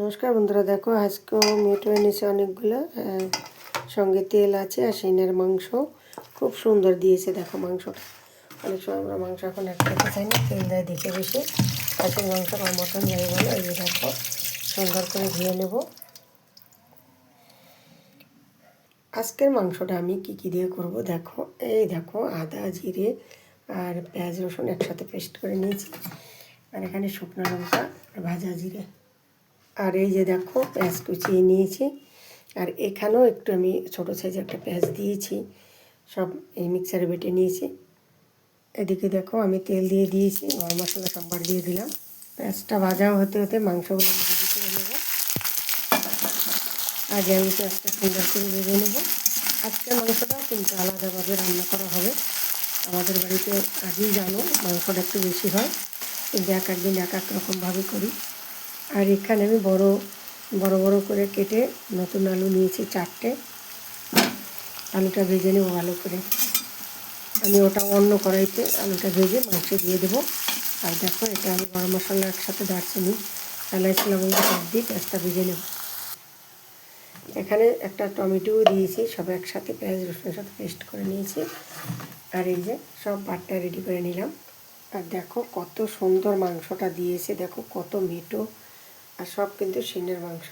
নমস্কার বন্ধুরা, দেখো আজকেও মেটো এনেছে অনেকগুলো সঙ্গে তেল আছে আর সিনের মাংস। খুব সুন্দর দিয়েছে, দেখো মাংসটা। অনেক সময় আমরা মাংস এখন এক খেতে চাই না, তেল দেয় দেখে বেশি খাসির মাংস বা মটন যাই বলো, এই দেখো, সুন্দর করে ধুয়ে নেব। আজকের মাংসটা আমি কি কি দিয়ে করব দেখো, এই দেখো আদা, জিরে আর পেঁয়াজ রসুন একসাথে পেস্ট করে নিয়েছি। আর এখানে শুকনো লঙ্কা আর ভাজা জিরে। আর এই যে দেখো, পেঁয়াজ কুচিয়ে নিয়েছি। আর এখানেও একটু আমি ছোটো সাইজে একটা পেঁয়াজ দিয়েছি। সব এই মিক্সারে বেটে নিয়েছি। এদিকে দেখো, আমি তেল দিয়ে দিয়েছি, গরম মশলা সম্বার দিয়ে দিলাম। পেঁয়াজটা ভাজা হতে হতে মাংসগুলো ভেজে করে নেব। আগে আমি পেঁয়াজটা সুন্দর করে ভেজে নেব। আজকের মাংসটাও কিন্তু আলাদাভাবে রান্না করা হবে। আমাদের বাড়িতে আগেই জানো মাংসটা একটু বেশি হয়। কিন্তু এক একদিন এক এক রকমভাবে করি। আর এখানে আমি বড় বড় বড় করে কেটে নতুন আলু নিয়েছি চারটে। আলুটা ভেজে নেব ভালো করে। আমি ওটা অন্য কড়াইতে আলুটা ভেজে মাংস দিয়ে দেবো। আর দেখো, এটা আমি গরম মশলা একসাথে দারচিনি এলাইচি লবঙ্গ সব দিয়ে পেঁয়াজটা ভেজে নেব। এখানে একটা টমেটোও দিয়েছি, সব একসাথে পেঁয়াজ, রসুনের সাথে পেস্ট করে নিয়েছি। আর এই যে সব বাটটা রেডি করে নিলাম। আর দেখো, কত সুন্দর মাংসটা দিয়েছে, দেখো কত মেটো। আর সব কিন্তু সিনের মাংস।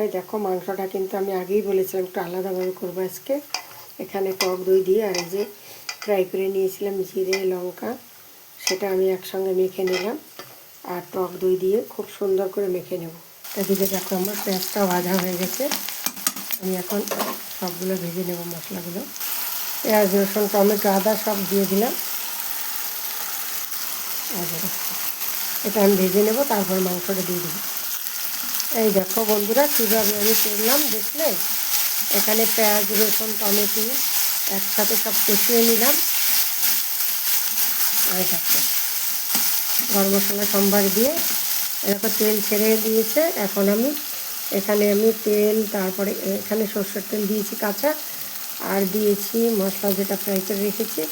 এই দেখো মাংসটা কিন্তু আমি আগেই বলেছিলাম একটু আলাদাভাবে করব আজকে। এখানে টক দই দিয়ে আর এই যে ফ্রাই করে নিয়েছিলাম জিরে লঙ্কা সেটা আমি একসঙ্গে মেখে নিলাম। আর টক দই দিয়ে খুব সুন্দর করে মেখে নেব। এদিকে দেখো আমার পেঁয়াজটাও ভাজা হয়ে গেছে। আমি এখন সবগুলো ভেজে নেব মশলাগুলো। পেঁয়াজ রসুন টমেটো আদা সব দিয়ে দিলাম। দেখো, এটা আমি ভেজে নেব, তারপর মাংসটা দিয়ে দেবো। এই দেখো বন্ধুরা, কীভাবে আমি করলাম, দেখলে? এখানে পেঁয়াজ, রসুন, টমেটো একসাথে সব কষিয়ে নিলাম। এই দেখো, গরম মশলা, সম্বার দিয়ে। এরকম তেল ছেড়ে দিয়েছে। এখন আমি এখানে আমি তেল, তারপরে এখানে সর্ষের তেল দিয়েছি কাঁচা, আর দিয়েছি মশলা যেটা ফ্রাই করে রেখেছি।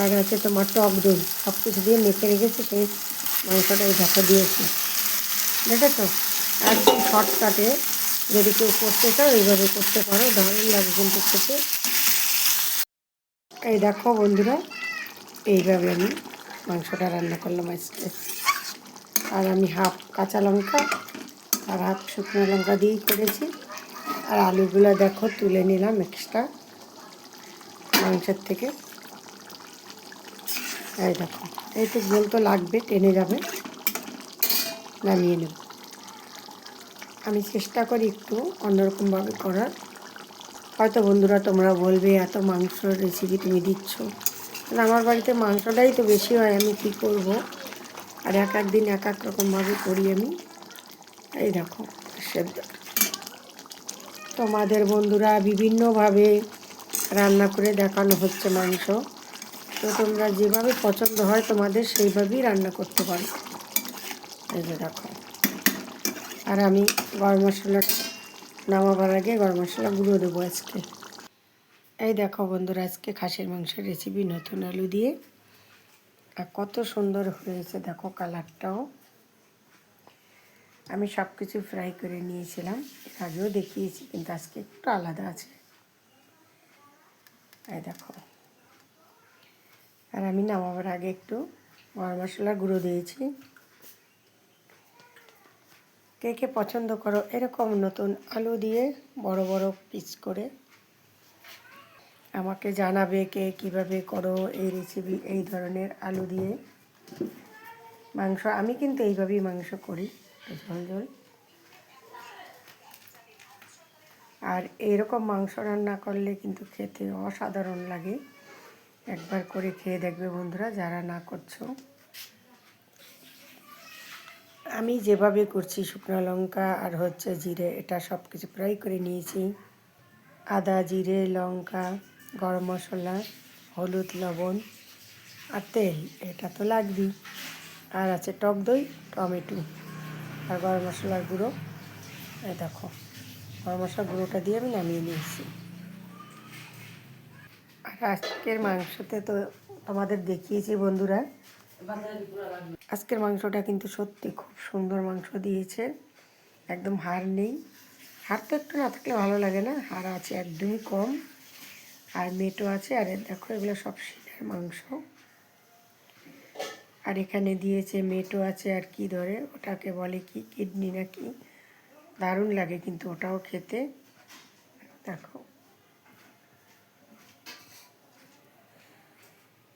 আর আছে তোমার টক দই সব কিছু দিয়ে মেখে রেখেছি, সেই মাংসটা এই দেখো দিয়েছি। দেখেছ? একদম শর্টকাটে। যদি কেউ করতে চাও, এইভাবে করতে পারো। দারুণ লাগে কিন্তু খেতে। এই দেখো বন্ধুরা, এইভাবে আমি মাংসটা রান্না করলাম আজকে। আর আমি হাফ কাঁচা লঙ্কা আর হাফ শুকনো লঙ্কা দিয়েই করেছি। আর আলুগুলো দেখো, তুলে নিলাম এক্সট্রা মাংসের থেকে। এই দেখো এইটুক জল তো লাগবে, টেনে যাবে। নামিয়ে নেব। আমি চেষ্টা করি একটু অন্যরকমভাবে করার। হয়তো বন্ধুরা তোমরা বলবে, এত মাংসর রেসিপি তুমি দিচ্ছ? কিন্তু আমার বাড়িতে মাংসটাই তো বেশি হয়, আমি কি করব? আর এক এক দিন এক এক রকমভাবে করি আমি। এই দেখো, সেদ্ধ। তোমাদের বন্ধুরা বিভিন্নভাবে রান্না করে দেখানো হচ্ছে মাংস। তো তোমরা যেভাবে পছন্দ হয় তোমাদের সেইভাবেই রান্না করতে পারো। এই যে দেখো। আর আমি গরম মশলা নামাবার আগে গরম মশলা গুঁড়ো দেবো আজকে। এই দেখো বন্ধুরা, আজকে খাসির মাংসের রেসিপি নতুন আলু দিয়ে। আর কত সুন্দর হয়েছে দেখো কালারটাও। আমি সব কিছু ফ্রাই করে নিয়েছিলাম এর আগেও দেখিয়েছি, কিন্তু আজকে একটু আলাদা আছে। এই দেখো। আর আমি নামাবার আগে একটু গরম মশলা গুঁড়ো দিয়েছি। কে কে পছন্দ করো এরকম নতুন আলু দিয়ে বড় বড় পিস করে আমাকে জানাবে কে কীভাবে করো এই রেসিপি এই ধরনের আলু দিয়ে। মাংস, আমি কিন্তু এইভাবেই মাংস করি, ঝোল ঝোল। আর এরকম মাংস রান্না করলে কিন্তু খেতে অসাধারণ লাগে। একবার করে খেয়ে দেখবে বন্ধুরা, যারা না করছ। আমি যেভাবে করছি শুকনো লঙ্কা আর হচ্ছে জিরে, এটা সব কিছু ফ্রাই করে নিয়েছি। আদা, জিরে, লঙ্কা, গরম মশলা, হলুদ, লবণ আর তেল, এটা তো লাগবেই। আর আছে টক দই, টমেটো আর গরম মশলার গুঁড়ো। দেখো, গরম মশলার গুঁড়োটা দিয়ে আমি নামিয়ে নিয়েছি। আজকের মাংসতে তো তোমাদের দেখিয়েছি বন্ধুরা। আজকের মাংসটা কিন্তু সত্যি খুব সুন্দর মাংস দিয়েছে। একদম হাড় নেই। হার তো একটু না থাকলে ভালো লাগে না, হাড় আছে একদমই কম। আর মেটো আছে, আর দেখো এগুলো সব শিলের মাংস। আর এখানে দিয়েছে মেটো আছে, আর কি ধরে, ওটাকে বলে কি, কিডনি না কি দারুণ লাগে কিন্তু ওটাও খেতে। দেখো।